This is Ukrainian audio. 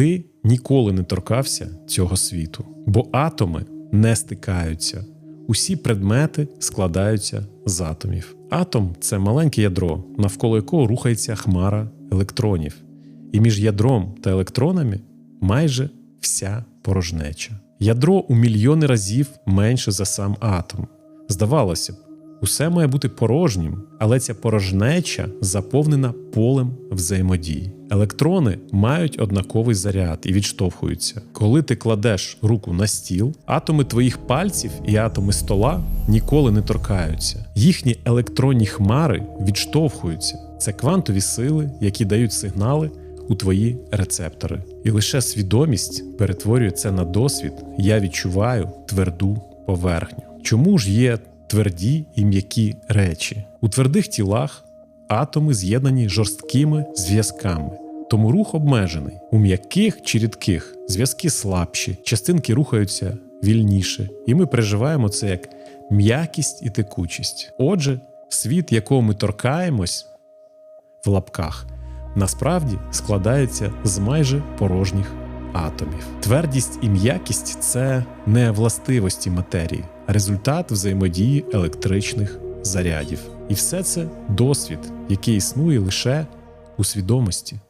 Ти ніколи не торкався цього світу, бо атоми не стикаються. Усі предмети складаються з атомів. Атом це маленьке ядро, навколо якого рухається хмара електронів. І між ядром та електронами майже вся порожнеча. Ядро у мільйони разів менше за сам атом. Здавалося б, усе має бути порожнім, але ця порожнеча заповнена полем взаємодії. Електрони мають однаковий заряд і відштовхуються. Коли ти кладеш руку на стіл, атоми твоїх пальців і атоми стола ніколи не торкаються. Їхні електронні хмари відштовхуються. Це квантові сили, які дають сигнали у твої рецептори. І лише свідомість перетворює це на досвід. Я відчуваю тверду поверхню. Чому ж є тверді і м'які речі? У твердих тілах атоми з'єднані жорсткими зв'язками. Тому рух обмежений. У м'яких чи рідких зв'язки слабші, частинки рухаються вільніше, і ми переживаємо це як м'якість і текучість. Отже, світ, якого ми торкаємось в лапках, насправді складається з майже порожніх атомів. Твердість і м'якість це не властивості матерії, а результат взаємодії електричних зарядів. І все це досвід, який існує лише у свідомості.